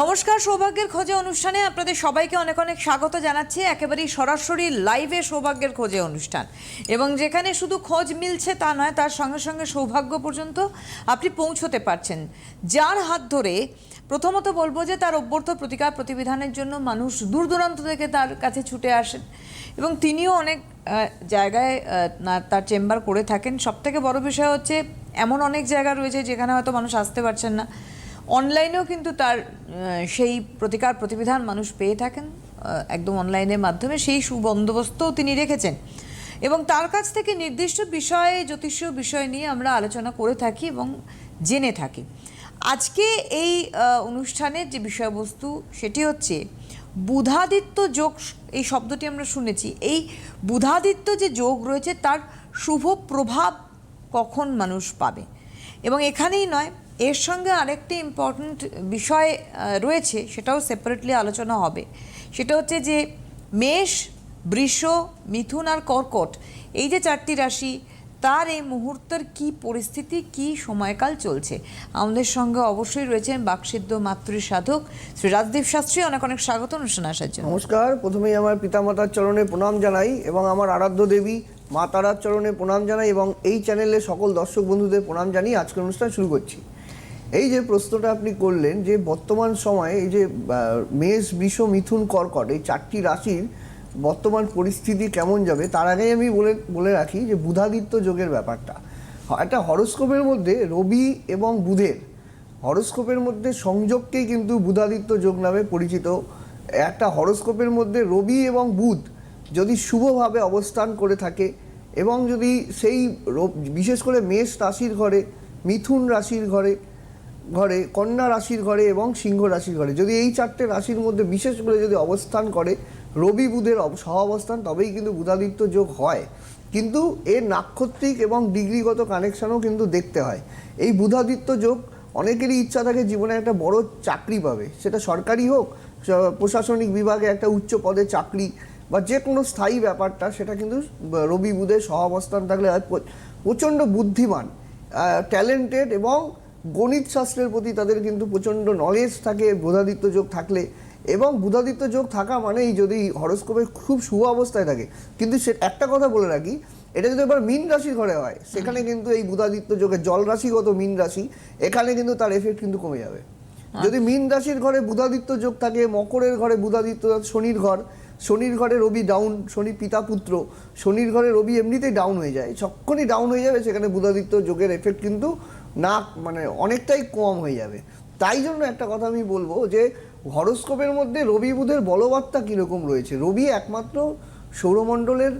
নমস্কার, সৌভাগ্যের খোঁজে অনুষ্ঠানে আপনাদের সবাইকে অনেক অনেক স্বাগত জানাচ্ছি। একেবারেই সরাসরি লাইভে সৌভাগ্যের খোঁজে অনুষ্ঠান। এবং যেখানে শুধু খোঁজ মিলছে তা নয়, তার সঙ্গে সঙ্গে সৌভাগ্য পর্যন্ত আপনি পৌঁছতে পারছেন। যার হাত ধরে প্রথমত বলব যে, তার অভ্যর্থ প্রতিকার প্রতিবিধানের জন্য মানুষ দূর দূরান্ত থেকে তার কাছে ছুটে আসেন। এবং তিনিও অনেক জায়গায় তার চেম্বার করে থাকেন। সব থেকে বড় বিষয় হচ্ছে, এমন অনেক জায়গা রয়েছে যেখানে হয়তো মানুষ আসতে পারছেন না। অনলাইনেও কিন্তু তার সেই প্রতিকার প্রতিবিধান মানুষ পেয়ে থাকেন একদম অনলাইনের মাধ্যমে সেই সুবন্দোবস্তও তিনি রেখেছেন। এবং তার কাছ থেকে নির্দিষ্ট বিষয়ে, জ্যোতিষীয় বিষয় নিয়ে আমরা আলোচনা করে থাকি এবং জেনে থাকি। আজকে এই অনুষ্ঠানের যে বিষয়বস্তু, সেটি হচ্ছে বুধাদিত্য যোগ, এই শব্দটি আমরা শুনেছি। এই বুধাদিত্য যে যোগ রয়েছে, তার শুভ প্রভাব কখন মানুষ পাবে? এবং এখানেই নয় এর সঙ্গে আরেকটি ইম্পর্ট্যান্ট বিষয় রয়েছে, সেটাও সেপারেটলি আলোচনা হবে। সেটা হচ্ছে যে মেষ, বৃষ, মিথুন আর কর্কট, এই যে চারটি রাশি, তার এই মুহূর্তের কি পরিস্থিতি, কি সময়কাল চলছে? আমাদের সঙ্গে অবশ্যই রয়েছেন বাকসিদ্ধ মাতৃ সাধক শ্রী রাজদীপ শাস্ত্রী। অনেক অনেক স্বাগত অনুষ্ঠানে আসার জন্য। নমস্কার। প্রথমেই আমার পিতামাতার চরণে প্রণাম জানাই এবং আমার আরাধ্য দেবী মা চরণে প্রণাম জানাই এবং এই চ্যানেলে সকল দর্শক বন্ধুদের প্রণাম জানিয়ে আজকের অনুষ্ঠান শুরু করছি। এই যে প্রশ্নটা আপনি করলেন যে বর্তমান সময়ে এই যে মেষ বিষ মিথুন, কর্কট এই চারটি রাশির বর্তমান পরিস্থিতি কেমন যাবে, তার আগেই আমি বলে বলে রাখি যে বুধাদিত্য যোগের ব্যাপারটা। একটা হরস্কোপের মধ্যে রবি এবং বুধের হরস্কোপের মধ্যে সংযোগকেই কিন্তু বুধাদিত্য যোগ নামে পরিচিত। একটা হরস্কোপের মধ্যে রবি এবং বুধ যদি শুভভাবে অবস্থান করে থাকে এবং যদি সেই বিশেষ করে মেষ রাশির ঘরে, মিথুন রাশির ঘরে ঘরে, কন্যা রাশির ঘরে এবং সিংহ রাশির ঘরে। যদি এই চারটে রাশির মধ্যে বিশেষ করে যদি অবস্থান করে, রবি বুধের অব- সহ অবস্থান, তবেই কিন্তু বুধাদিত্য যোগ হয়। কিন্তু এর নাক্ষত্রিক এবং ডিগ্রিগত কানেকশনও কিন্তু দেখতে হয়। এই বুধাদিত্য যোগ অনেকেরই ইচ্ছা থাকে জীবনে একটা বড় চাকরি পাবে। সেটা সরকারি হোক প্রশাসনিক বিভাগে একটা উচ্চ পদে চাকরি, বা যে কোনো স্থায়ী ব্যাপারটা, সেটা কিন্তু রবি বুধের সহ অবস্থান থাকলে প্রচণ্ড বুদ্ধিমান ট্যালেন্টেড এবং গণিত শাস্ত্রের প্রতি তাদের কিন্তু প্রচণ্ড নলেজ থাকে বুধাদিত্য যোগ থাকলে। এবং বুধাদিত্য যোগ থাকা মানেই যদি হরস্কোপে খুব শুভ অবস্থায় থাকে কিন্তু সে একটা কথা বলে রাখি এটা যদি এবার মিন রাশির ঘরে হয় সেখানে কিন্তু এই বুধাদিত্য যোগের জল রাশিগত মিন রাশি এখানে কিন্তু তার এফেক্ট কিন্তু কমে যাবে। যদি মিন রাশির ঘরে বুধাদিত্য যোগ থাকে মকরের ঘরে বুধাদিত্য শনির ঘর শনির ঘরে রবি ডাউন শনি পিতা পুত্র শনির ঘরে রবি এমনিতেই ডাউন হয়ে যায় যখনই ডাউন হয়ে যাবে সেখানে বুধাদিত্য যোগের এফেক্ট কিন্তু না মানে অনেকটাই কম হয়ে যাবে। তাই জন্য একটা কথা আমি বলব যে, হরস্কোপের মধ্যে রবি বুধের বলবার্তা কীরকম রয়েছে? রবি একমাত্র সৌরমণ্ডলের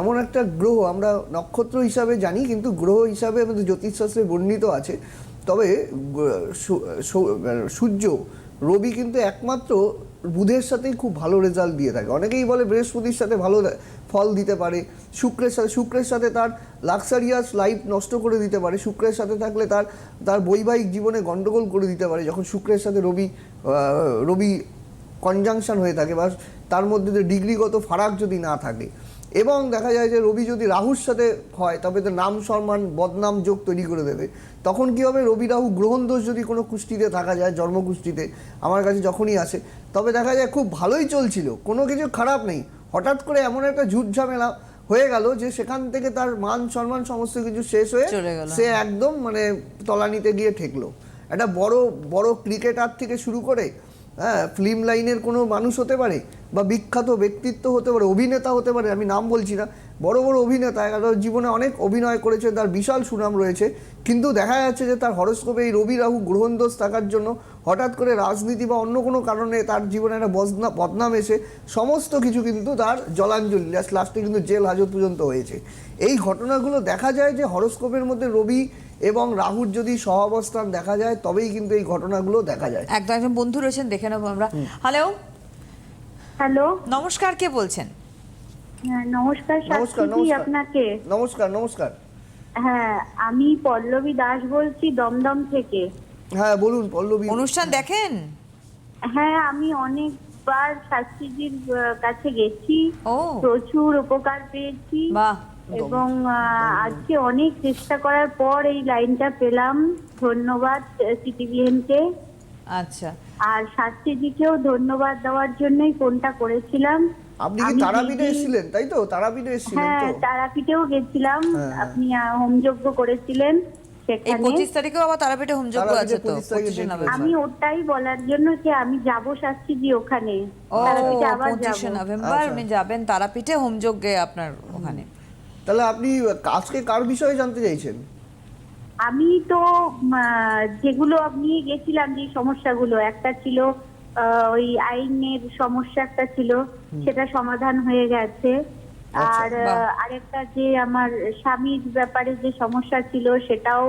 এমন একটা গ্রহ, আমরা নক্ষত্র হিসাবে জানি, কিন্তু গ্রহ হিসাবে আমাদের জ্যোতিষশাস্ত্রে বর্ণিত আছে। তবে সূর্য, রবি কিন্তু একমাত্র বুধের সাথেই খুব ভালো রেজাল্ট দিয়ে থাকে। অনেকেই বলে বৃহস্পতির সাথে ভালো ফল দিতে পারে। শুক্রের সাথে শুক্রের সাথে তার লাক্সারিয়াস লাইফ নষ্ট করে দিতে পারে। শুক্রের সাথে থাকলে তার তার বৈবাহিক জীবনে গন্ডগোল করে দিতে পারে। যখন শুক্রের সাথে রবি রবি কনজাংশন হয়ে থাকে বা তার মধ্যে যে ডিগ্রিগত ফারাক যদি না থাকে এবং দেখা যায় যে রবি যদি রাহুর সাথে হয়, তবে তো নাম সম্মান, বদনাম যোগ তৈরি করে দেবে। তখন কি হবে? রবি রাহু গ্রহণ দোষ যদি কোনো কুষ্টিতে থাকা যায়, জন্মকুষ্টিতে, আমার কাছে যখনই আসে, তবে দেখা যায় খুব ভালোই চলছিল, কোনো কিছু খারাপ নেই। হঠাৎ করে এমন একটা ঝুট ঝামেলা হয়ে গেল যে সেখান থেকে তার মান সম্মান সমস্ত কিছু শেষ হয়ে সে একদম মানে তলানিতে গিয়ে ঠেকলো। একটা বড় বড় ক্রিকেটার থেকে শুরু করে হ্যাঁ ফিল্ম লাইনের কোনো মানুষ হতে পারে বা বিখ্যাত ব্যক্তিত্ব হতে পারে অভিনেতা হতে পারে আমি নাম বলছি না বড় বড় অভিনেতা জীবনে অনেক অভিনয় করেছে তার বিশাল সুনাম রয়েছে কিন্তু দেখা যাচ্ছে যে তার হরস্কোপে এই রবি রাহু গ্রহণ দোষ থাকার জন্য হঠাৎ করে রাজনীতি বা অন্য কোনো কারণে তার জীবনে একটা বদনা বদনাম এসে সমস্ত কিছু কিন্তু তার জলাঞ্জলি লাস্টে কিন্তু জেল হাজত পর্যন্ত হয়েছে। এই ঘটনাগুলো দেখা যায় যে হরস্কোপের মধ্যে রবি এবং রাহুর যদি সহাবস্থান দেখা যায় তবেই কিন্তু এই ঘটনাগুলো দেখা যায়। একদম একজন বন্ধু রয়েছেন দেখে নেব আমরা। Hello hello? নমস্কার কে বলছেন? হ্যাঁ, নমস্কার নমস্কার নমস্কার। আপনাকে? নমস্কার নমস্কার। হ্যাঁ আমি পল্লবী দাস বলছি দমদম থেকে। হ্যাঁ বলুন পল্লবী। অনুষ্ঠান দেখেন? হ্যাঁ আমি অনেকবার শাস্ত্রীজির কাছে গেছি। প্রচুর উপকার পেয়েছি। এবং আজকে অনেক চেষ্টা করার পর এই লাইনটা পেলাম। ধন্যবাদ সিটিভিএন কে আচ্ছা। আর শাস্ত্রীজিকেও ধন্যবাদ দেওয়ার জন্যই ফোনটা করেছিলাম। আপনি কি তারাপীঠে এসেছিলেন? তাই তো? তারাপীঠে এসেছিলেন হ্যাঁ তারাপীঠেও গেছিলাম। হ্যাঁ, হ্যাঁ। আপনি আহ, হোমযজ্ঞ করেছিলেন। এই পঁচিশ তারিখেও আবার তারাপীঠে হোমযজ্ঞ আছে তো 25 তারিখে পঁচিশে date নভেম্বর। আমি ওটাই বলার জন্য যে আমি যাব শাস্ত্রীজি ওখানে। ও তারাপীঠে আবার পঁচিশে নভেম্বর আচ্ছা। উনি যাবেন তারাপীঠে হোমযজ্ঞে আপনার ওখানে। তাহলে আপনি আজকে কার বিষয়ে জানতে চাইছেন? আমি তো আহ, যেগুলো আপনি গেছিলাম যে সমস্যাগুলো একটা ছিল আহ, ওই আইনের সমস্যা একটা ছিল সেটা সমাধান হয়ে গেছে। আর আরেকটা যে আমার স্বামীর ব্যাপারে যে সমস্যা ছিল সেটাও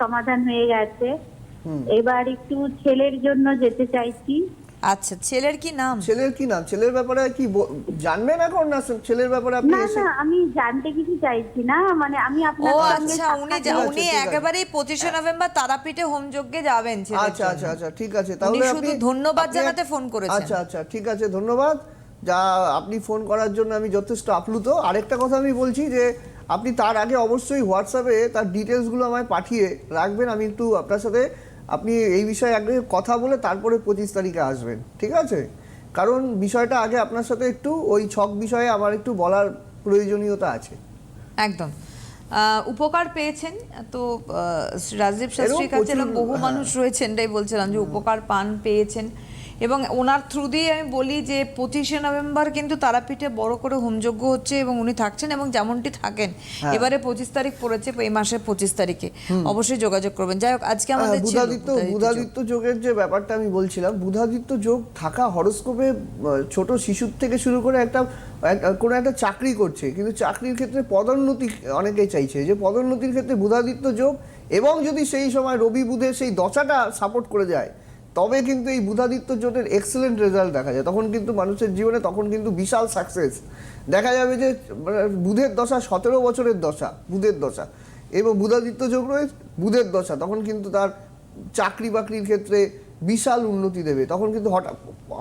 সমাধান হয়ে গেছে। এবার একটু ছেলের জন্য যেতে চাইছি। আচ্ছা ছেলের কি নাম? ছেলের কি নাম? ছেলের ব্যাপারে কি জানবেন এখন না? ছেলের ব্যাপারে আপনি না না আমি জানতে কিছু চাইছি না। মানে আমি ও আপনার সঙ্গে আচ্ছা উনি উনি আছে। একেবারেই পঁচিশে নভেম্বর তারাপীঠে হোমযজ্ঞে যাবেন ছেলের আচ্ছা আচ্ছা আচ্ছা ঠিক আছে। তাহলে আপনি শুধু ধন্যবাদ জানাতে ফোন করেছেন। আচ্ছা আচ্ছা ঠিক আছে ধন্যবাদ। যা আপনি ফোন করার জন্য আমি যথেষ্ট আপ্লুত। আরেকটা কথা আমি বলছি যে আপনি তার আগে অবশ্যই হোয়াটসঅ্যাপে তার ডিটেলসগুলো আমায় পাঠিয়ে রাখবেন। আমি একটু আপনার সাথে আপনি এই বিষয়ে আগে কথা বলে তারপরে পঁচিশ তারিখে আসবেন ঠিক আছে? কারণ বিষয়টা আগে আপনার সাথে একটু ওই ছক বিষয়ে আমার একটু বলার প্রয়োজনীয়তা আছে। একদম। উপকার পেয়েছেন। তো রাজদীপ শাস্ত্রীর কাছে বহু হ্যাঁ। মানুষ রয়েছেন এটাই বলছিলাম যে উপকার পান পেয়েছেন। এবং ওনার থ্রু দিয়ে আমি বলি যে পঁচিশে নভেম্বর কিন্তু তারাপীঠে বড় করে হোমযজ্ঞ হচ্ছে এবং উনি থাকছেন এবং যেমনটি থাকেন। হ্যাঁ। এবারে পঁচিশ তারিখ পড়েছে এই মাসের পঁচিশ তারিখে। অবশ্যই যোগাযোগ করবেন। যাই হোক আজকে আমাদের হ্যাঁ, বুধাদিত্য বুধাদিত্য যোগের যে ব্যাপারটা আমি বলছিলাম বুধাদিত্য যোগ থাকা হরস্কোপে ছোট শিশুর থেকে শুরু করে একটা কোনো একটা চাকরি করছে কিন্তু চাকরির ক্ষেত্রে পদোন্নতি অনেকেই চাইছে। যে পদোন্নতির ক্ষেত্রে বুধাদিত্য যোগ এবং যদি সেই সময় রবি বুধের সেই দশাটা সাপোর্ট করে যায় তবে কিন্তু এই বুধাদিত্য জোটের এক্সেলেন্ট রেজাল্ট দেখা যায়। তখন কিন্তু মানুষের জীবনে তখন কিন্তু বিশাল সাকসেস দেখা যাবে যে মানে বুধের দশা সতেরো বছরের দশা, বুধের দশা। এবং বুধাদিত্য যোগ রয়েছে, বুধের দশা। তখন কিন্তু তার চাকরি বাকরির ক্ষেত্রে বিশাল উন্নতি দেবে। তখন কিন্তু হঠাৎ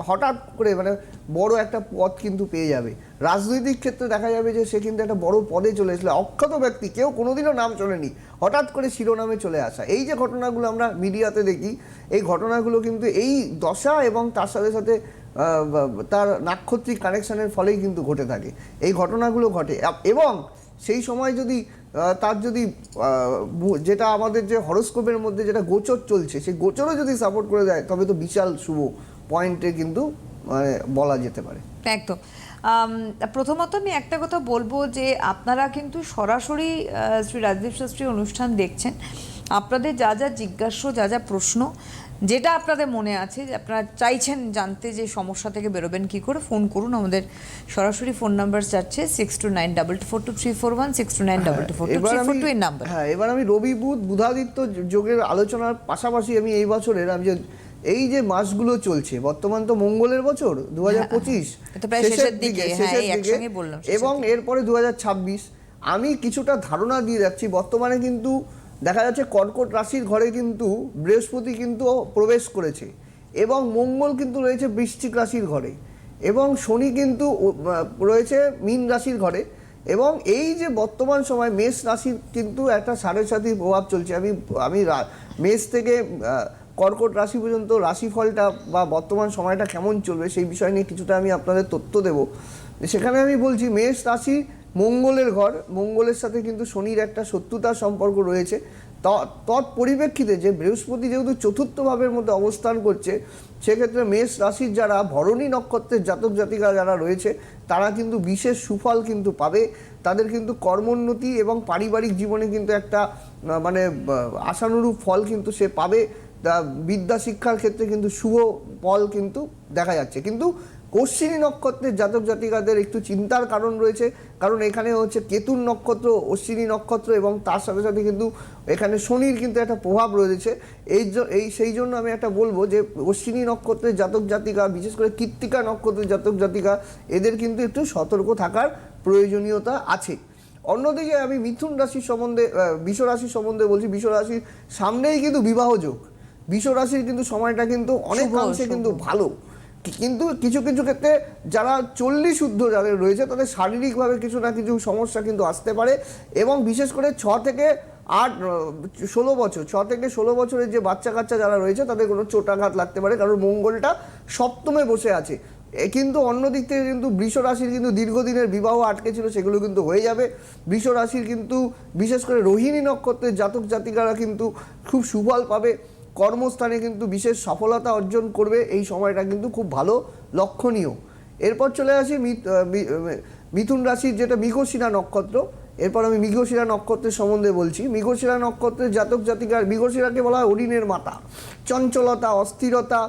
হঠাৎ করে মানে বড় একটা পদ কিন্তু পেয়ে যাবে। রাজনৈতিক ক্ষেত্রে দেখা যাবে যে সে কিন্তু একটা বড় পদে চলে এসেছিল অক্ষত ব্যক্তি, কেউ কোনোদিনও নাম চলেনি। হঠাৎ করে শিরোনামে চলে আসা। এই যে ঘটনাগুলো আমরা মিডিয়াতে দেখি, এই ঘটনাগুলো কিন্তু এই দশা এবং তার সাথে সাথে তার নাক্ষত্রিক কানেকশানের ফলেই কিন্তু ঘটে থাকে। এই ঘটনাগুলো ঘটে। এবং সেই সময় যদি তার যদি যেটা আমাদের যে হরস্কোপের মধ্যে যেটা গোচর চলছে, সেই গোচরও যদি সাপোর্ট করে দেয়, তবে তো বিশাল শুভ পয়েন্টে কিন্তু মানে বলা যেতে পারে। একদম। প্রথমত আমি একটা কথা বলব যে, আপনারা কিন্তু সরাসরি শ্রী রাজদীপ শাস্ত্রী অনুষ্ঠান দেখছেন। আপনাদের যা যা জিজ্ঞাস্য, যা যা প্রশ্ন যেটা আপনাদের মনে আছে যে আপনারা চাইছেন জানতে যে সমস্যা থেকে বেরোবেন কি করে ফোন করুন। আমাদের সরাসরি ফোন নাম্বার যাচ্ছে six two nine double two four two three four one six two nine double two four two এবার থ্রি ফোর আমি টু এর নাম্বার। হ্যাঁ এবার আমি রবি বুধ বুধাদিত্য যোগের আলোচনার পাশাপাশি আমি এই বছরের আমি যে এই যে মাসগুলো চলছে বর্তমান তো মঙ্গলের বছর দু হাজার পঁচিশ হ্যাঁ, শেষের দিকে, হ্যাঁ, এই এবং এরপরে দু হাজার ছাব্বিশ আমি কিছুটা ধারণা দিয়ে যাচ্ছি বর্তমানে কিন্তু দেখা যাচ্ছে কর্কট রাশির ঘরে কিন্তু বৃহস্পতি কিন্তু প্রবেশ করেছে এবং মঙ্গল কিন্তু রয়েছে বৃশ্চিক রাশির ঘরে এবং শনি কিন্তু রয়েছে মীন রাশির ঘরে এবং এই যে বর্তমান সময় মেষ রাশির কিন্তু একটা সাড়ে সাথী প্রভাব চলছে। আমি আমি মেষ থেকে কর্কট রাশি পর্যন্ত রাশিফলটা বা বর্তমান সময়টা কেমন চলবে সেই বিষয় নিয়ে কিছুটা আমি আপনাদের তথ্য দেব। সেখানে আমি বলছি, মেষ রাশি মঙ্গলের ঘর, মঙ্গলের সাথে কিন্তু শনির একটা শত্রুতার সম্পর্ক রয়েছে। তৎ পরিপ্রেক্ষিতে যে বৃহস্পতি যেহেতু চতুর্থ ভাবের মধ্যে অবস্থান করছে, সেক্ষেত্রে মেষ রাশির যারা ভরণী নক্ষত্রের জাতক জাতিকা যারা রয়েছে, তারা কিন্তু বিশেষ সুফল কিন্তু পাবে। তাদের কিন্তু কর্মোন্নতি এবং পারিবারিক জীবনে কিন্তু একটা মানে আশানুরূপ ফল কিন্তু সে পাবে। বিদ্যা শিক্ষার ক্ষেত্রে কিন্তু শুভ ফল কিন্তু দেখা যাচ্ছে। কিন্তু অশ্বিনী নক্ষত্রের জাতক জাতিকাদের একটু চিন্তার কারণ রয়েছে। কারণ এখানে হচ্ছে কেতুর নক্ষত্র অশ্বিনী নক্ষত্র এবং তার সাথে সাথে কিন্তু এখানে শনির কিন্তু একটা প্রভাব রয়েছে। এই এই সেই জন্য আমি একটা বলব যে অশ্বিনী নক্ষত্রের জাতক জাতিকা বিশেষ করে কৃত্তিকা নক্ষত্রের জাতক জাতিকা এদের কিন্তু একটু সতর্ক থাকার প্রয়োজনীয়তা আছে। অন্যদিকে আমি মিথুন রাশির সম্বন্ধে বিষ সম্বন্ধে বলছি বিষ রাশির সামনেই কিন্তু বিবাহ যোগ। বিষ রাশির কিন্তু সময়টা কিন্তু অনেকাংশে শুভ। কিন্তু ভালো। কিন্তু কিছু কিছু ক্ষেত্রে যারা চল্লিশ শুদ্ধ যাদের রয়েছে, তাদের শারীরিকভাবে কিছু না কিছু সমস্যা কিন্তু আসতে পারে এবং বিশেষ করে ছ থেকে আট, ষোলো বছর, ছ থেকে ষোলো বছরের যে বাচ্চা কাচ্চা যারা রয়েছে, তাদের কোনো চোটাঘাত লাগতে পারে কারণ মঙ্গলটা সপ্তমে বসে আছে। কিন্তু অন্য দিক থেকে কিন্তু বৃষ রাশির কিন্তু দীর্ঘদিনের বিবাহ আটকে ছিল, সেগুলো কিন্তু হয়ে যাবে। বৃষ রাশির কিন্তু বিশেষ করে রোহিণী নক্ষত্রের জাতক জাতিকারা কিন্তু খুব সুফল পাবে। কর্মস্থানে কিন্তু বিশেষ সফলতা অর্জন করবে, এই সময়টা কিন্তু খুব ভালো, লক্ষণীয়। এরপর চলে আসি মিথুন রাশির যেটা মৃগশিরা নক্ষত্র, এরপর আমি মৃগশিরা নক্ষত্রের সম্বন্ধে বলছি। মৃগশিরা নক্ষত্রের জাতক জাতিকার মৃগশিরাকে বলা হয় হরিণের মাতা। চঞ্চলতা, অস্থিরতা,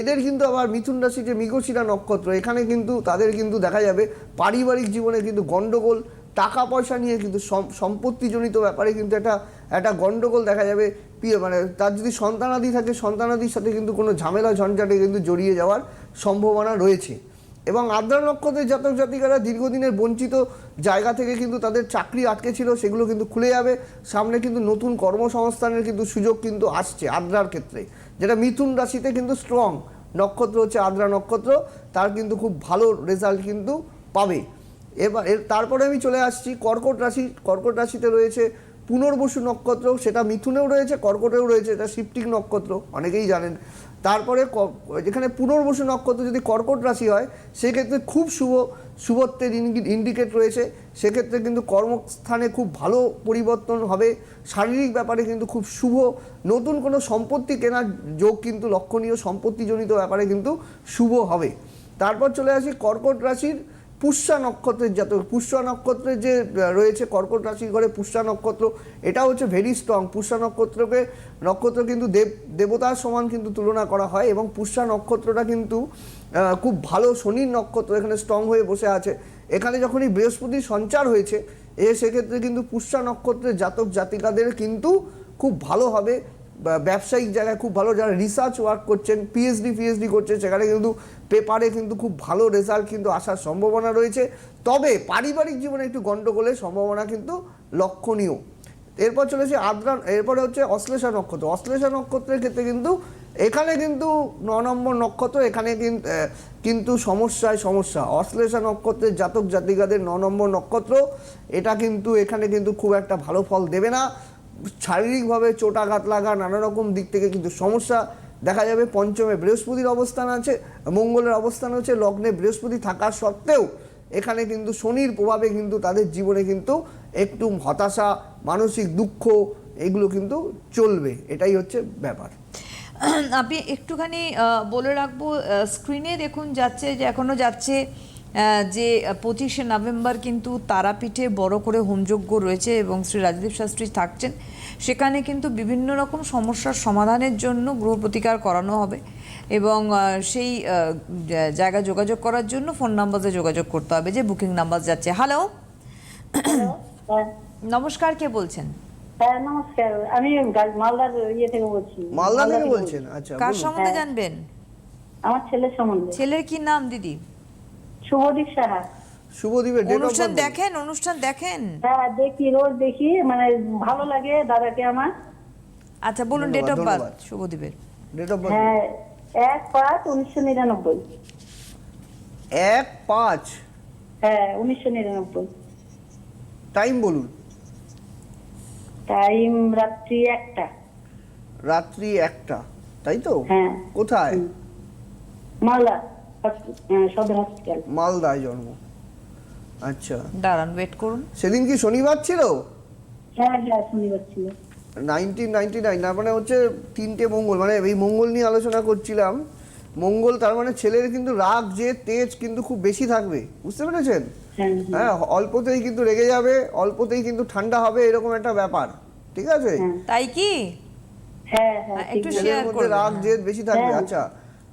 এদের কিন্তু আবার মিথুন রাশি যে মৃগশিরা নক্ষত্র, এখানে কিন্তু তাদের কিন্তু দেখা যাবে পারিবারিক জীবনে কিন্তু গণ্ডগোল, টাকা পয়সা নিয়ে কিন্তু সম্পত্তিজনিত ব্যাপারে কিন্তু একটা একটা গণ্ডগোল দেখা যাবে। মানে তার যদি সন্তানাদি থাকে, সন্তানাদির সাথে কিন্তু কোনো ঝামেলা, ঝঞ্ঝাটে কিন্তু জড়িয়ে যাওয়ার সম্ভাবনা রয়েছে। এবং আদ্রা নক্ষত্রের জাতক জাতিকারা দীর্ঘদিনের বঞ্চিত জায়গা থেকে কিন্তু তাদের চাকরি আটকে ছিল, সেগুলো কিন্তু খুলে যাবে। সামনে কিন্তু নতুন কর্মসংস্থানের কিন্তু সুযোগ কিন্তু আসছে আদ্রার ক্ষেত্রে। যেটা মিথুন রাশিতে কিন্তু স্ট্রং নক্ষত্র হচ্ছে আদ্রা নক্ষত্র, তার কিন্তু খুব ভালো রেজাল্ট কিন্তু পাবে। এবার তারপরে আমি চলে আসছি কর্কট রাশি, কর্কট রাশিতে রয়েছে পুনর্বসু নক্ষত্র, সেটা মিথুনেও রয়েছে, কর্কটেও রয়েছে, এটা শিফটিং নক্ষত্র, অনেকেই জানেন। তারপরে যেখানে পুনর্বসু নক্ষত্র যদি কর্কট রাশি হয়, সেক্ষেত্রে খুব শুভ, শুভত্বের ইন্ডিকেট রয়েছে। সেক্ষেত্রে কিন্তু কর্মস্থানে খুব ভালো পরিবর্তন হবে। শারীরিক ব্যাপারে কিন্তু খুব শুভ। নতুন কোনো সম্পত্তি কেনার যোগ কিন্তু লক্ষণীয়, সম্পত্তিজনিত ব্যাপারে কিন্তু শুভ হবে। তারপর চলে আসি কর্কট রাশির পুষ্যা নক্ষত্রের জাতক পুষ্যা নক্ষত্রের যে রয়েছে কর্কট রাশির ঘরে পুষ্যা নক্ষত্র, এটা হচ্ছে ভেরি স্ট্রং পুষ্যা নক্ষত্রকে, নক্ষত্র কিন্তু দেব, দেবতার সমান কিন্তু তুলনা করা হয় এবং পুষ্যা নক্ষত্রটা কিন্তু খুব ভালো শনির নক্ষত্র, এখানে স্ট্রং হয়ে বসে আছে। এখানে যখনই বৃহস্পতির সঞ্চার হয়েছে, এ সেক্ষেত্রে কিন্তু পুষ্যা নক্ষত্রের জাতক জাতিকাদের কিন্তু খুব ভালো হবে। ব্যবসায়িক জায়গায় খুব ভালো যারা রিসার্চ ওয়ার্ক করছেন পিএইচডি পিএইচডি করছেন সেখানে কিন্তু পেপারে কিন্তু খুব ভালো রেজাল্ট কিন্তু আসার সম্ভাবনা রয়েছে। তবে পারিবারিক জীবনে একটু গণ্ডগোলের সম্ভাবনা কিন্তু লক্ষণীয়। এরপর চলেছে আদ্রা এরপরে হচ্ছে অশ্লেষা নক্ষত্র। অশ্লেষা নক্ষত্রের ক্ষেত্রে কিন্তু এখানে কিন্তু ন নম্বর নক্ষত্র, এখানে কিন্তু সমস্যায় সমস্যা। অশ্লেষা নক্ষত্রের জাতক জাতিকাদের ন নম্বর নক্ষত্র, এটা কিন্তু এখানে কিন্তু খুব একটা ভালো ফল দেবে না। শারীরিকভাবে চোটাঘাত লাগা নানা রকম দিক থেকে কিন্তু সমস্যা দেখা যাবে। পঞ্চমে বৃহস্পতির অবস্থান আছে, মঙ্গলের অবস্থান হচ্ছে লগ্নে বৃহস্পতি থাকা সত্ত্বেও এখানে কিন্তু শনির প্রভাবে কিন্তু তাদের জীবনে কিন্তু একটু হতাশা, মানসিক দুঃখ এগুলো কিন্তু চলবে, এটাই হচ্ছে ব্যাপার। আপনি একটুখানি বলে রাখব স্ক্রিনে দেখুন যাচ্ছে যে এখনও যাচ্ছে যে পঁচিশে নভেম্বর কিন্তু তারাপীঠে বড় করে হোমযজ্ঞ রয়েছে এবং শ্রী রাজদীপ শাস্ত্রী থাকছেন। সেখানে কিন্তু বিভিন্ন রকম সমস্যার সমাধানের জন্য গৃহ প্রতিকার করানো হবে এবং সেই জায়গা যোগাযোগ করার জন্য ফোন নাম্বারে যোগাযোগ করতে হবে যে বুকিং নাম্বার যাচ্ছে। হ্যালো হ্যাঁ। নমস্কার কে বলছেন? হ্যাঁ, নমস্কার। আমি মালদার ইয়ে থেকে বলছি। মালদা থেকে থেকে বলছেন? আচ্ছা কার সম্বন্ধে হ্যাঁ। জানবেন? আমার ছেলের সম্বন্ধে। ছেলের কি নাম দিদি? শুভদীপ সাহা। শুভদীপের ডেট অফ অনুষ্ঠান দেখেন অনুষ্ঠান দেখেন। হ্যাঁ দেখি রোজ দেখি মানে ভালো লাগে দাদাকে আমার। আচ্ছা বলুন ডেট অফ বার্থ শুভদীপের। ডেট অফ বার্থ হ্যাঁ এক পাঁচ উনিশশো নিরানব্বই। এক পাঁচ? হ্যাঁ উনিশশো নিরানব্বই। টাইম বলুন। টাইম রাত্রি একটা। রাত্রি একটা তাই তো? হ্যাঁ। কোথায়। মালদা। হ্যাঁ, সদর হসপিটাল। মালদায় জন্ম। আচ্ছা। দাঁড়ান ওয়েট করুন। সেদিন কি শনিবার ছিল? হ্যাঁ হ্যাঁ শনিবার ছিল। নাইনটিন নাইনটি নাইন তার মানে হচ্ছে তিনটে মঙ্গল মানে এই মঙ্গল নিয়ে আলোচনা করছিলাম। মঙ্গল তার মানে ছেলের কিন্তু রাগ যে তেজ কিন্তু খুব বেশি থাকবে। বুঝতে পেরেছেন? হ্যাঁ হ্যাঁ, হ্যাঁ অল্পতেই কিন্তু রেগে যাবে অল্পতেই কিন্তু ঠান্ডা হবে এরকম একটা ব্যাপার। ঠিক আছে? হ্যাঁ। তাই কি? হ্যাঁ একটু করবেন, রাগ। জেদ বেশি থাকবে। আচ্ছা।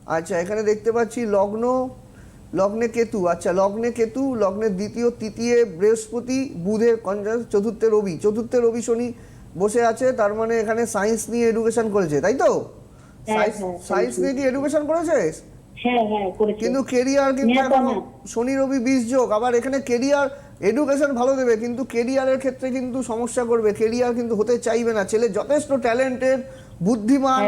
আচ্ছা এখানে দেখতে পাচ্ছি লগ্ন লগ্নে কেতু। আচ্ছা লগ্নে কেতু লগ্নের দ্বিতীয় তৃতীয় বৃহস্পতি বুধের কনজাস চতুর্থে রবি। চতুর্থে রবি শনি বসে আছে তার মানে এখানে সায়েন্স নিয়ে এডুকেশন করেছে তাই তো? হ্যাঁ, সায়েন্স হ্যাঁ, নিয়ে কি এডুকেশন করেছে? হ্যাঁ হ্যাঁ করেছি। কিন্তু কেরিয়ার কিন্তু এখনও। শনি রবি বিষ যোগ। আবার এখানে কেরিয়ার এডুকেশন ভালো দেবে কিন্তু কেরিয়ারের ক্ষেত্রে কিন্তু সমস্যা করবে। কেরিয়ার কিন্তু হতে চাইবে না। ছেলে যথেষ্ট ট্যালেন্টেড বুদ্ধিমান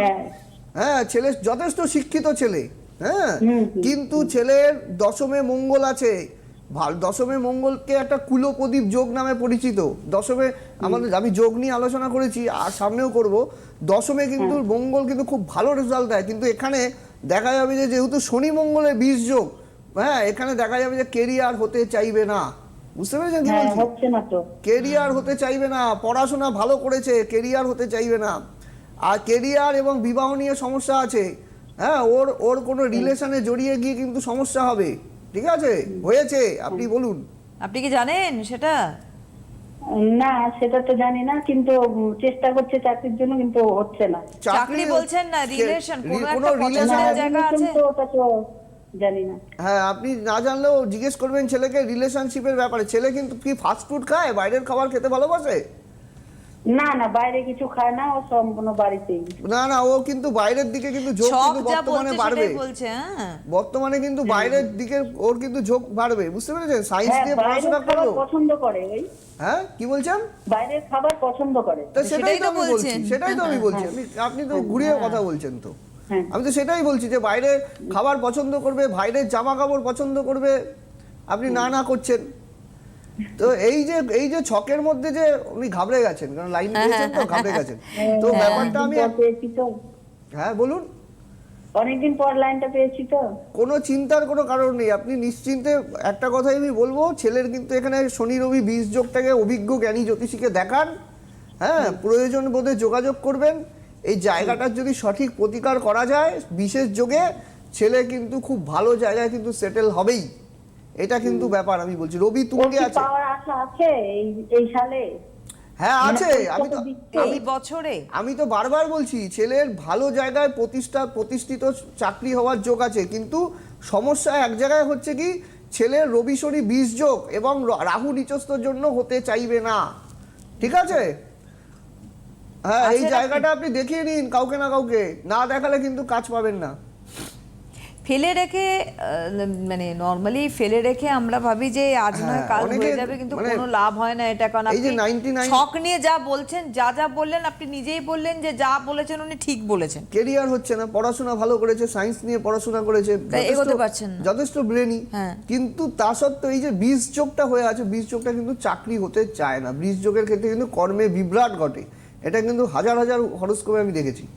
হ্যাঁ ছেলে যথেষ্ট শিক্ষিত ছেলে হ্যাঁ? কিন্তু ছেলের দশমে মঙ্গল আছে। ভাল- দশমে মঙ্গলকে একটা কুলপ্রদীপ যোগ নামে পরিচিত। দশমে আমাদের আমি যোগ নিয়ে আলোচনা করেছি আর সামনেও করব। দশমে কিন্তু মঙ্গল কিন্তু খুব ভালো রেজাল্ট দেয়। কিন্তু এখানে দেখা যাবে যে যেহেতু শনি মঙ্গলের বীজ যোগ হ্যাঁ এখানে দেখা যাবে যে কেরিয়ার হতে চাইবে না। বুঝতে পেরেছেন কি হ্যাঁ বলছি? কেরিয়ার হতে চাইবে না পড়াশোনা ভালো করেছে কেরিয়ার হতে চাইবে না। আর কেরিয়ার এবং বিবাহ নিয়ে সমস্যা আছে হ্যাঁ ওর ওর কোনো রিলেশনে জড়িয়ে গিয়ে কিন্তু সমস্যা হবে ঠিক আছে? হয়েছে আপনি বলুন। আপনি কি জানেন সেটা? না সেটা তো জানি না কিন্তু চেষ্টা করছে চাকরির জন্য কিন্তু হচ্ছে না। চাকরি বলছেন না, relation, কোনো রি- একটা পছন্দের relation- জায়গা- জায়গা আছে? তো ওটা তো জানি না। হ্যাঁ আপনি না জানলেও জিজ্ঞেস করবেন ছেলেকে রিলেশনশিপের ব্যাপারে। ছেলে কিন্তু কি ফাস্ট ফুড খায়? বাইরের খাবার খেতে ভালোবাসে? না না বাইরে কিছু খায় না ও সম্পূর্ণ বাড়িতেই। না না ও কিন্তু বাইরের দিকে কিন্তু ঝোঁক কিন্তু বর্তমানে বাড়বে। বলছে হ্যাঁ। বর্তমানে কিন্তু বাইরের দিকে ওর কিন্তু ঝোঁক বাড়বে বুঝতে পেরেছেন? সায়েন্স হ্যাঁ দিয়ে পড়াশোনা করল। পছন্দ করে ওই হ্যাঁ কি বলছেন? বাইরের খাবার পছন্দ করে। তো সেটাই তো আমি বলছি সেটাই তো আমি বলছি। আপনি তো ঘুরিয়ে কথা বলছেন তো। হ্যাঁ। আমি তো সেটাই বলছি যে বাইরে খাবার পছন্দ করবে বাইরের জামা কাপড় পছন্দ করবে আপনি না না করছেন। তো এই যে এই যে ছকের মধ্যে যে উনি ঘাবড়ে গেছেন কারণ লাইন দিয়েছেন তো ঘাবড়ে গেছেন। তো ব্যাপারটা আমি হ্যাঁ বলুন। অনেকদিন পর লাইনটা পেয়েছি তো। কোনো চিন্তার কোনো কারণ নেই আপনি নিশ্চিন্তে একটা কথাই আমি বলব ছেলের কিন্তু এখানে শনি রবি বীজ যোগটাকে অভিজ্ঞ জ্ঞানী জ্যোতিষীকে দেখান হ্যাঁ প্রয়োজন বোধে যোগাযোগ করবেন। এই জায়গাটার যদি সঠিক প্রতিকার করা যায় বিশেষ যোগে ছেলে কিন্তু খুব ভালো জায়গায় কিন্তু সেটেল হবেই। এটা কিন্তু ব্যাপার আমি বলছি। রবি তুঙ্গে আছে পাওয়ার আশা আছে এই এই সালে? হ্যাঁ আছে। মানে আমি তো এই বছরে? আমি তো বারবার বলছি ছেলের ভালো জায়গায় প্রতিষ্ঠা প্রতিষ্ঠিত চাকরি হওয়ার যোগ আছে। কিন্তু সমস্যা এক জায়গায় হচ্ছে কি ছেলের রবি শনি বীজ যোগ এবং রাহু নিচস্তর জন্য হতে চাইবে না। ঠিক আছে? হ্যাঁ এই আচ্ছা, জায়গাটা আপনি দেখিয়ে নিন কাউকে না কাউকে। না দেখালে কিন্তু কাজ পাবেন না। ফেলে রেখে মানে নর্মালি ফেলে রেখে আমরা ভাবি যে আজ নয় হ্যাঁ, কাল হয়ে যাবে কিন্তু মানে কোনো লাভ হয় না এটা কারণ আপনি 99 ছক নিয়ে যা বলছেন যা যা বললেন আপনি নিজেই বললেন যে যা বলেছেন উনি ঠিক বলেছেন। কেরিয়ার হচ্ছে না পড়াশোনা ভালো করেছে সায়েন্স নিয়ে পড়াশোনা করেছে যথেষ্ট- এগোতে পারছেন না। যথেষ্ট ব্রেনি হ্যাঁ। কিন্তু তা সত্ত্বেও এই যে বীজ যোগটা হয়ে আছে বীজ যোগটা কিন্তু চাকরি হতে চায় না। বীজ যোগের ক্ষেত্রে কিন্তু কর্মে বিভ্রাট ঘটে। এটা কিন্তু হাজার হাজার হরস্কোপে আমি দেখেছি।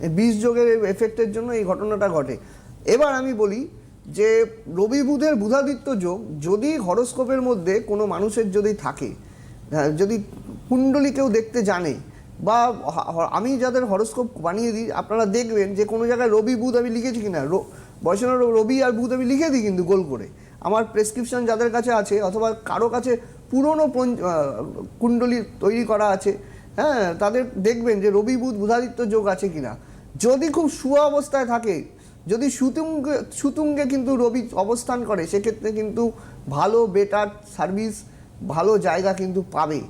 এই বীজ যোগের এফেক্টের জন্য এই ঘটনাটা ঘটে। এবার আমি বলি যে রবি বুধের বুধাদিত্য যোগ যদি হরস্কোপের মধ্যে কোনো মানুষের যদি থাকে যদি কুণ্ডলী কেউ দেখতে জানে, বা আমি যাদের হরস্কোপ বানিয়ে দিই, আপনারা দেখবেন যে কোনো জায়গায় রবি বুধ আমি লিখেছি কিনা। বয়সনা রবি আর বুধ আমি লিখে দিই কিন্তু গোল করে। আমার প্রেসক্রিপশন যাদের কাছে আছে অথবা কারও কাছে পুরনো কুণ্ডলী তৈরি করা আছে হ্যাঁ তাদের দেখবেন যে রবি বুধ বুধাদিত্য যোগ আছে কিনা। যদি খুব শুয়া অবস্থায় থাকে যদি সুতুঙ্গে সুতুঙ্গে কিন্তু রবি অবস্থান করে, সেক্ষেত্রে কিন্তু ভালো বেটার সার্ভিস ভালো জায়গা কিন্তু পাবে।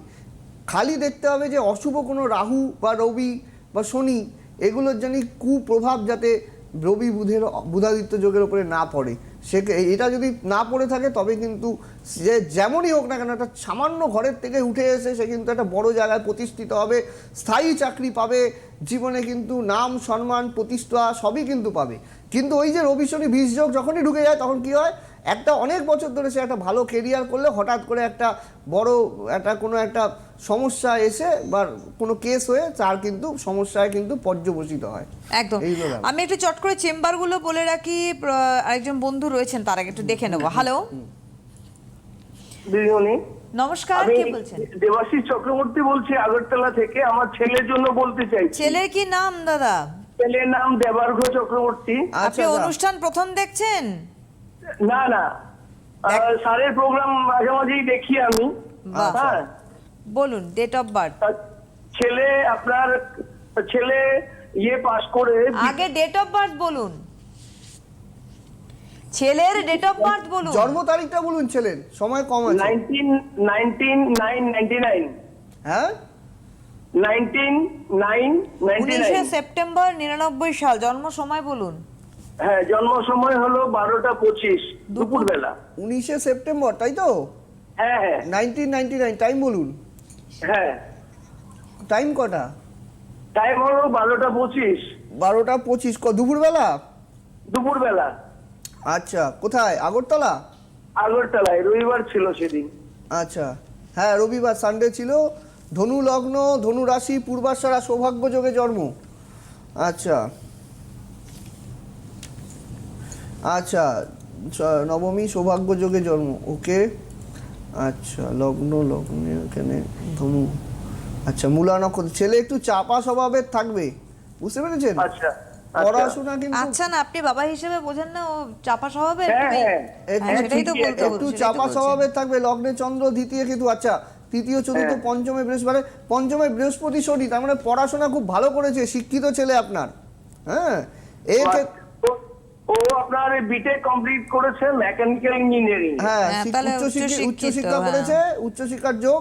খালি দেখতে হবে যে অশুভ কোনো রাহু বা রবি বা শনি, এগুলোর জন্য কুপ্রভাব যাতে রবি বুধের, বুধাদিত্য যোগের ওপরে না পড়ে। সে এটা যদি না পড়ে থাকে, তবে কিন্তু যে যেমনই হোক না কেন, একটা সামান্য ঘরের থেকে উঠে এসে সে কিন্তু একটা বড় জায়গায় প্রতিষ্ঠিত হবে, স্থায়ী চাকরি পাবে, জীবনে কিন্তু নাম, সম্মান, প্রতিষ্ঠা সবই কিন্তু পাবে। কিন্তু ওই যে রবি শনি বীজ যোগ যখনই ঢুকে যায় তখন কি হয়? একটা অনেক বছর ধরে সে একটা ভালো কেরিয়ার করলে হঠাৎ করে একটা বড় একটা কোনো একটা সমস্যা এসে বা কোনো কেস হয়ে তার কিন্তু সমস্যায় কিন্তু পর্যবসিত হয়। একদম। আমি একটু চট করে চেম্বারগুলো বলে রাখি আরেকজন বন্ধু রয়েছেন তার আগে একটু দেখে নেব। হ্যালো নমস্কার কে বলছেন? দেবাশিস চক্রবর্তী বলছি আগরতলা থেকে আমার ছেলের জন্য বলতে চাইছি। ছেলের কি নাম দাদা? ছেলের নাম দেবার্ঘ চক্রবর্তী। আপনি আচ্ছা আচ্ছা। অনুষ্ঠান প্রথম দেখছেন? না না। স্যারের প্রোগ্রাম মাঝে মাঝেই দেখি আমি। হ্যাঁ। বলুন ডেট অফ বার্থ ছেলে আপনার ছেলে ইয়ে পাস করে আগে ডেট অফ বার্থ বলুন। ছেলের ডেট অফ বার্থ বলুন। জন্ম তারিখটা বলুন ছেলের সময় কম আছে। Nineteen nineteen nine ninety nine হ্যাঁ? উনিশে সেপ্টেম্বর নিরানব্বই সাল জন্ম সময় বলুন। হ্যাঁ জন্ম সময় হলো বারোটা পঁচিশ দুপুর। বেলা উনিশে সেপ্টেম্বর তাই তো? হ্যাঁ হ্যাঁ। নাইনটিন নাইনটি নাইন টাইম বলুন। হ্যাঁ। টাইম কটা? টাইম হলো বারোটা পঁচিশ। বারোটা পঁচিশ দুপুরবেলা? দুপুর বেলা আচ্ছা কোথায়? আগরতলা? আগরতলায় রবিবার ছিল সেদিন। আচ্ছা। হ্যাঁ রবিবার সানডে ছিল। ধনু লগ্ন ধনু রাশি পূর্বাশারা সৌভাগ্য যোগে জন্ম। আচ্ছা। আচ্ছা নবমী সৌভাগ্য যোগে জন্ম। ওকে। আচ্ছা লগ্ন লগ্নে এখানে ধনু। আচ্ছা মূলা নক্ষত্র। ছেলে একটু চাপা স্বভাবের থাকবে। বুঝতে পেরেছেন? আচ্ছা আচ্ছা। পড়াশোনা কিন্তু আচ্ছা না আপনি বাবা হিসেবে বোঝেন না ও চাপা স্বভাবে হ্যাঁ, হ্যাঁ। হ্যাঁ, সেটাই তো বলতে একটু চাপা স্বভাবের থাকবে লগ্নে চন্দ্র দ্বিতীয় কিন্তু আচ্ছা তৃতীয় চতুর্থ হ্যাঁ। পঞ্চমে বৃহস্পতি পঞ্চমে বৃহস্পতি শনি তার মানে পড়াশোনা খুব ভালো করেছে শিক্ষিত ছেলে আপনার হ্যাঁ এই ও- ও আপনার বিটেক কমপ্লিট করেছে মেকানিক্যাল ইঞ্জিনিয়ারিং হ্যাঁ হ্যাঁ, শিক- তাহলে উচ্চশিক্ষি- উচ্চশিক্ষিত, উচ্চশিক্ষা হ্যাঁ। যোগ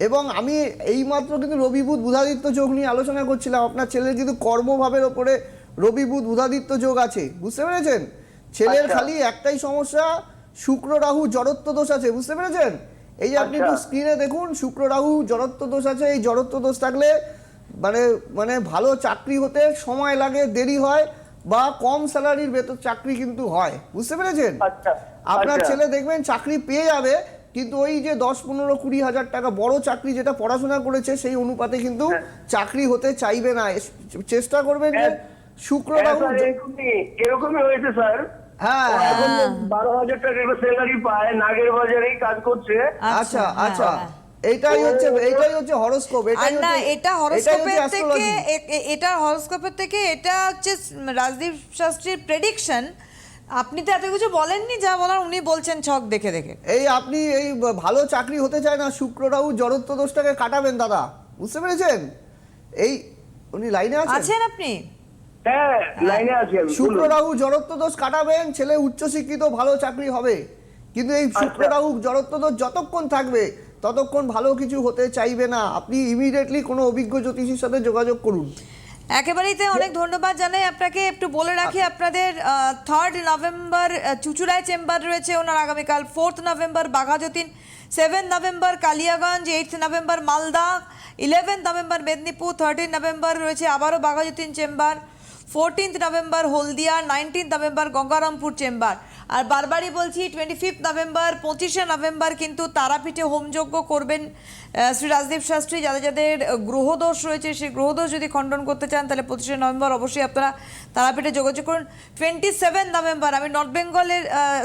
এবং আমি এইমাত্র কিন্তু রবিবুধ বুধাদিত্য যোগ নিয়ে আলোচনা করছিলাম আপনার ছেলের কিন্তু কর্মভাবের ওপরে রবিবুধ বুধাদিত্য যোগ আছে বুঝতে পেরেছেন ছেলের আচ্ছা। খালি একটাই সমস্যা শুক্র রাহু জড়ত্ব দোষ আছে বুঝতে পেরেছেন এই যে আপনি একটু আচ্ছা। স্ক্রিনে দেখুন শুক্র রাহু জড়ত্ব দোষ আছে এই জড়ত্ব দোষ থাকলে মানে মানে ভালো চাকরি হতে সময় লাগে দেরি হয় বা কম স্যালারির বেতন চাকরি কিন্তু হয় বুঝতে পেরেছেন আচ্ছা আপনার আচ্ছা। ছেলে দেখবেন চাকরি পেয়ে যাবে কিন্তু ওই যে দশ পনেরো কুড়ি হাজার টাকা বড় চাকরি যেটা পড়াশোনা করেছে সেই অনুপাতে কিন্তু হ্যাঁ। চাকরি হতে চাইবে না চেষ্টা করবেন যে হ্যাঁ। শুক্র হ্যাঁ, রাহু এরকমই হয়েছে স্যার হ্যাঁ। এখন বারো হাজার টাকা স্যালারি পায় নাগের বাজারেই কাজ করছে। আচ্ছা হ্যাঁ, আচ্ছা। হ্যাঁ। হচ্ছে এইটাই হচ্ছে হরোস্কোপ এটাই না এটা হরোস্কোপের থেকে এটা হরোস্কোপের থেকে এটা হচ্ছে রাজদীপ শাস্ত্রীর প্রেডিকশন আপনি তো এত কিছু বলেননি যা বলার উনি বলছেন ছক দেখে দেখে। এই আপনি এই ভালো চাকরি হতে চায় না শুক্র রাহু জড়ত্ব দোষটাকে কাটাবেন দাদা। বুঝতে পেরেছেন? এই উনি লাইনে আছেন? আছেন আপনি? হ্যাঁ লাইনে আছি আমি শুক্র। রাহু জড়ত্ব দোষ কাটাবেন ছেলে উচ্চশিক্ষিত ভালো চাকরি হবে। কিন্তু এই শুক্র আচ্ছা। রাহু জড়ত্ব দোষ যতক্ষণ থাকবে ততক্ষণ ভালো কিছু হতে চাইবে না। আপনি ইমিডিয়েটলি কোনো অভিজ্ঞ জ্যোতিষীর সাথে যোগাযোগ করুন। একেবারেই অনেক ধন্যবাদ জানাই। আপনাকে একটু বলে রাখি আপনাদের থার্ড নভেম্বর চুচুড়ায় চেম্বার রয়েছে ওনার আগামীকাল। Fourth November Baghajatin. Seven November Kaliaganj. Eighth November Malda. Eleventh November Medinipur. Thirteen November রয়েছে আবারও Baghajatin chamber. Fourteenth November Haldia nineteenth November Gangarampur chamber. আর বারবারই বলছি টোয়েন্টি ফিফথ নভেম্বর পঁচিশে নভেম্বর কিন্তু তারাপীঠে হোমযজ্ঞ করবেন শ্রী রাজদীপ শাস্ত্রী। যাদের যাদের গ্রহদোষ রয়েছে, সেই গ্রহদোষ যদি খণ্ডন করতে চান, তাহলে পঁচিশে নভেম্বর অবশ্যই আপনারা তারাপীঠে যোগাযোগ করুন। টোয়েন্টি সেভেন নভেম্বর আমি নর্থ বেঙ্গলের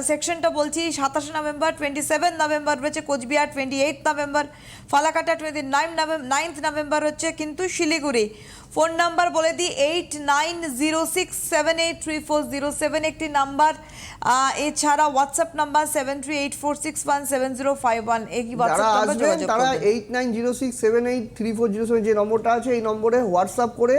সেকশনটা বলছি, সাতাশে নভেম্বর টোয়েন্টি সেভেন নভেম্বর রয়েছে Cooch Behar twenty eight November Falakata twenty nine November ninth November হচ্ছে কিন্তু শিলিগুড়ি। ফোন নাম্বার বলে দিই eight nine zero six seven eight three four zero seven একটি নাম্বার। এছাড়া WhatsApp number seven three eight four six one seven zero five one এই WhatsApp number যোগাযোগ তারা eight nine zero six seven eight three four zero seven যে নম্বরটা আছে এই নম্বরে হোয়াটসঅ্যাপ করে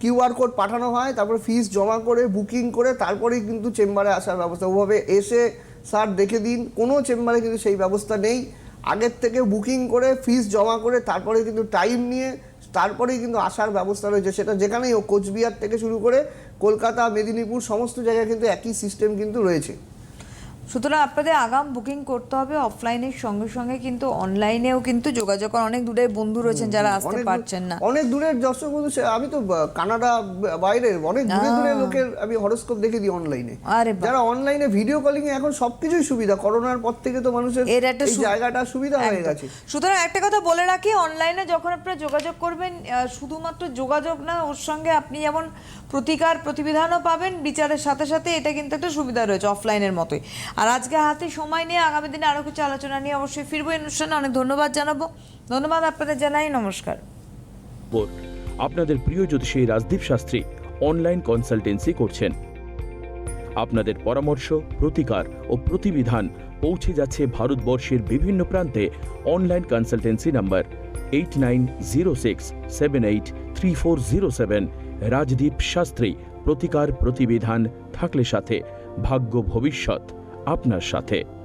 কিউআর কোড পাঠানো হয় তারপরে ফিস জমা করে বুকিং করে তারপরেই কিন্তু চেম্বারে আসার ব্যবস্থা। ওভাবে এসে স্যার দেখে দিন কোনো চেম্বারে কিন্তু সেই ব্যবস্থা নেই। আগের থেকে বুকিং করে ফিস জমা করে তারপরে কিন্তু টাইম নিয়ে তারপরেই কিন্তু আসার ব্যবস্থা রয়েছে। সেটা যেখানেই হোক, কোচবিহার থেকে শুরু করে কলকাতা, মেদিনীপুর, সমস্ত জায়গায় কিন্তু একই সিস্টেম কিন্তু রয়েছে। সুতরাং আপনাদের আগাম বুকিং করতে হবে অফলাইনের সঙ্গে সঙ্গে কিন্তু অনলাইনেও কিন্তু যোগাযোগ করার। অনেক দূরের বন্ধু রয়েছেন যারা আসতে পারছেন না। অনেক দূরের দর্শক বন্ধু আমি তো কানাডা বাইরের অনেক দূরে দূরে লোকের আমি হরস্কোপ দেখে দিই অনলাইনে আরে যারা অনলাইনে ভিডিও কলিং এ এখন সবকিছুই সুবিধা করোনার পর থেকে তো মানুষের এর একটা এই জায়গাটা সুবিধা হয়ে গেছে। সুতরাং একটা কথা বলে রাখি অনলাইনে যখন আপনারা যোগাযোগ করবেন শুধুমাত্র যোগাযোগ না ওর সঙ্গে আপনি যেমন প্রতিকার প্রতিবিধানও পাবেন বিচারের সাথে সাথে এটা কিন্তু একটা সুবিধা রয়েছে অফলাইনের মতোই। আর আজকে হাতে সময় নিয়ে আগামী দিনে আরও কিছু আলোচনা নিয়ে অবশ্যই ফিরবো। অনুষ্ঠানে অনেক ধন্যবাদ জানাব। ধন্যবাদ আপনাদের জানাই, নমস্কার। আপনাদের প্রিয় জ্যোতিষী রাজদীপ শাস্ত্রী অনলাইন কনসালটেন্সি করছেন। আপনাদের পরামর্শ, প্রতিকার ও প্রতিবিধান পৌঁছে যাচ্ছে ভারতবর্ষের বিভিন্ন প্রান্তে। Online consultancy number eight nine zero six seven eight three four zero seven. Rajdeep Shastri, প্রতিকার প্রতিবিধান থাকলে সাথে। ভাগ্য ভবিষ্যৎ। আপনার সাথে।